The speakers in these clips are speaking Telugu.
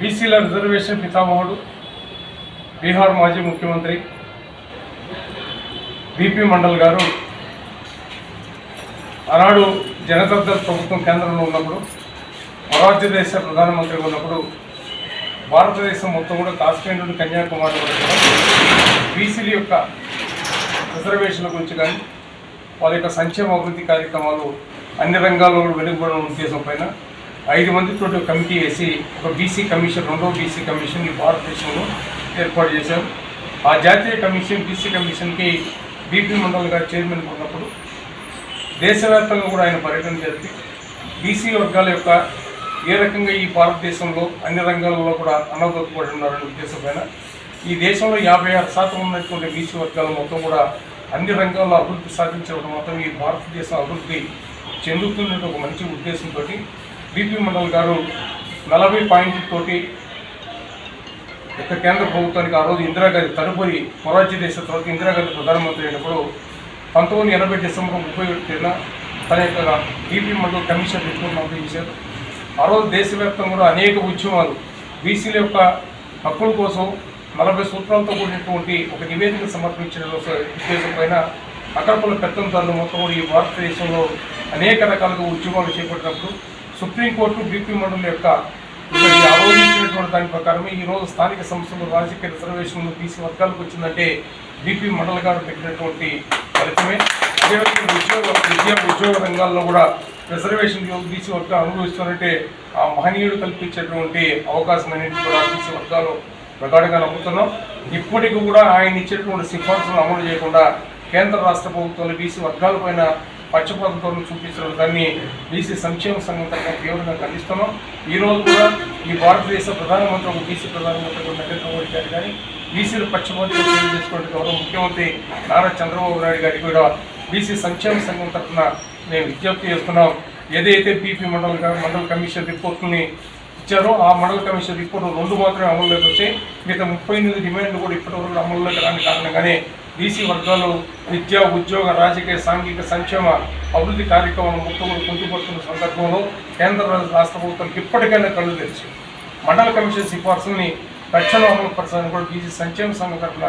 బీసీల రిజర్వేషన్ పితామహుడు బీహార్ మాజీ ముఖ్యమంత్రి బీపీ మండల్ గారు ఆనాడు జనతాదళ ప్రభుత్వం కేంద్రంలో ఉన్నప్పుడు మొరార్జీ దేశ ప్రధానమంత్రిగా ఉన్నప్పుడు భారతదేశం మొత్తం కూడా కాశ్మీర్ నుండి కన్యాకుమారి వరకు కూడా బీసీల యొక్క రిజర్వేషన్ల గురించి కానీ వాళ్ళ యొక్క సంక్షేమ అభివృద్ధి కార్యక్రమాలు అన్ని రంగాల్లో కూడా వెలుగుబడిన ఉద్దేశం పైన ఐదు మందితో కమిటీ వేసి ఒక బీసీ కమిషన్ రెండో బీసీ కమిషన్ ఈ భారతదేశంలో ఏర్పాటు చేశారు. ఆ జాతీయ కమిషన్ బీసీ కమిషన్కి బీపీ మండల్ గారు చైర్మన్ ఉన్నప్పుడు దేశవ్యాప్తంగా కూడా ఆయన పర్యటన జరిపి బీసీ వర్గాల యొక్క ఏ రకంగా ఈ భారతదేశంలో అన్ని రంగాలలో కూడా అన్నదొక్కబడి ఉన్నారనే ఉద్దేశమైన ఈ దేశంలో యాభై ఆరు శాతం ఉన్నటువంటి బీసీ వర్గాలు మొత్తం కూడా అన్ని రంగాల్లో అభివృద్ధి సాధించడం మొత్తం ఈ భారతదేశం అభివృద్ధి చెందుతున్న ఒక మంచి ఉద్దేశంతో బీపీ మండల్ గారు నలభై పాయింట్లతోటి యొక్క కేంద్ర ప్రభుత్వానికి ఆ రోజు ఇందిరాగాంధీ తదుపరి మొరార్జీ దేశ తర్వాత ఇందిరాగాంధీ ప్రధానమంత్రి అయినప్పుడు పంతొమ్మిది వందల ఎనభై డిసెంబర్ ముప్పై తేదీన తన యొక్క బీపీ మండల్ కమిషన్ రిపోర్ట్ పంపించారు. ఆ రోజు దేశవ్యాప్తంగా కూడా అనేక ఉద్యమాలు బీసీల యొక్క హక్కుల కోసం నలభై సూత్రాలతో కూడినటువంటి ఒక నివేదిక సమర్పించిన ఉద్దేశం పైన అకర్పల పెత్తందారులు మొత్తం కూడా ఈ భారతదేశంలో అనేక రకాలుగా ఉద్యమాలు చేపట్టినప్పుడు సుప్రీంకోర్టు బీపీ మండలి యొక్క ఇక్కడ ఆరోపించినటువంటి దాని ప్రకారం ఈ రోజు స్థానిక సంస్థలు రాజకీయ రిజర్వేషన్లు బీసీ వర్గాలకు వచ్చిందంటే బీపీ మండల్ గారు పెట్టినటువంటి ఫలితమే. అదేవిధంగా ఉద్యోగ విద్యా ఉద్యోగ రంగాల్లో కూడా రిజర్వేషన్ బీసీ వర్గాలు అనుభవిస్తున్నట్టే ఆ మహనీయుడు కల్పించేటువంటి అవకాశం అనేది కూడా బీసీ వర్గాలు ప్రగాఢంగా నమ్ముతున్నాం. ఇప్పటికి కూడా ఆయన ఇచ్చేటువంటి సిఫార్సులు అమలు చేయకుండా కేంద్ర రాష్ట్ర ప్రభుత్వాలు బీసీ వర్గాలపైన పక్షపాతంతో చూపించడం దాన్ని బీసీ సంక్షేమ సంఘం తరఫున తీవ్రంగా ఖండిస్తున్నాం. ఈ రోజు కూడా ఈ భారతదేశ ప్రధానమంత్రి బీసీ ప్రధానమంత్రి నరేంద్ర మోడీ గారు కానీ బీసీల పక్షపాతంగా తెలియజేసుకుంటే గౌరవ ముఖ్యమంత్రి నారా చంద్రబాబు నాయుడు గారికి కూడా బీసీ సంక్షేమ సంఘం తరఫున మేము విజ్ఞప్తి చేస్తున్నాం. ఏదైతే పీపీ మండల మండల కమిషన్ రిపోర్ట్ని ఇచ్చారో ఆ మండల కమిషన్ రిపోర్ట్ రెండు మాత్రమే అమల్లోకి వచ్చాయి. మిగతా ముప్పై ఎనిమిది డిమాండ్లు కూడా ఇప్పటివరకు అమల్లోకి రాని కారణంగానే బీసీ వర్గాలు విద్య ఉద్యోగ రాజకీయ సాంఘిక సంక్షేమ అభివృద్ధి కార్యక్రమాలు మొత్తం కూడా కుంటుపడుతున్న సందర్భంలో కేంద్ర రాష్ట్ర ప్రభుత్వానికి ఇప్పటికైనా కళ్ళు తెరిచి మండల కమిషన్ సిఫార్సుల్ని తక్షణ అమలు పరచాలని కూడా బీసీ సంక్షేమ సంఘ తరఫున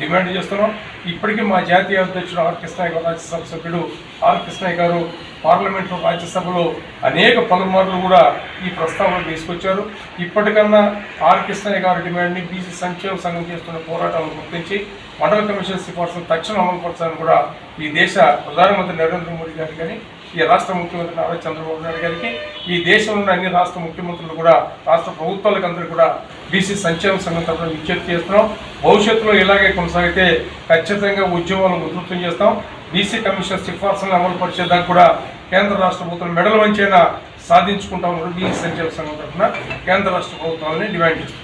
డిమాండ్ చేస్తున్నాం. ఇప్పటికీ మా జాతీయ అధ్యక్షుడు ఆర్ కృష్ణయ్య గారు రాజ్యసభ సభ్యుడు ఆర్ కృష్ణయ్య గారు పార్లమెంట్లో రాజ్యసభలో అనేక పలుమార్లు కూడా ఈ ప్రస్తావన తీసుకొచ్చారు. ఇప్పటికన్నా ఆర్ కృష్ణయ్య గారి డిమాండ్ని బీసీ సంక్షేమ సంఘం చేస్తున్న పోరాటాలను గుర్తించి మండల కమిషన్ సిఫార్సును తక్షణం అమలుపరచాలని కూడా ఈ దేశ ప్రధానమంత్రి నరేంద్ర మోడీ గారికి కానీ ఈ రాష్ట్ర ముఖ్యమంత్రి నారా చంద్రబాబు నాయుడు గారికి ఈ దేశంలో అన్ని రాష్ట్ర ముఖ్యమంత్రులు కూడా రాష్ట్ర ప్రభుత్వాలకు అందరూ కూడా బీసీ సంక్షేమ సంఘం తరఫున విజ్ఞప్తి చేస్తున్నాం. భవిష్యత్తులో ఇలాగే కొనసాగితే ఖచ్చితంగా ఉద్యమాలను ఉధృతం చేస్తాం. బీసీ కమిషన్ సిఫార్సులను అమలు పరిచేదాకా కూడా కేంద్ర రాష్ట్ర ప్రభుత్వం మెడల్ వంచైనా సాధించుకుంటామని బీసీ సంక్షేమ సంఘం తరఫున కేంద్ర రాష్ట్ర ప్రభుత్వాలని డిమాండ్ చేస్తున్నాం.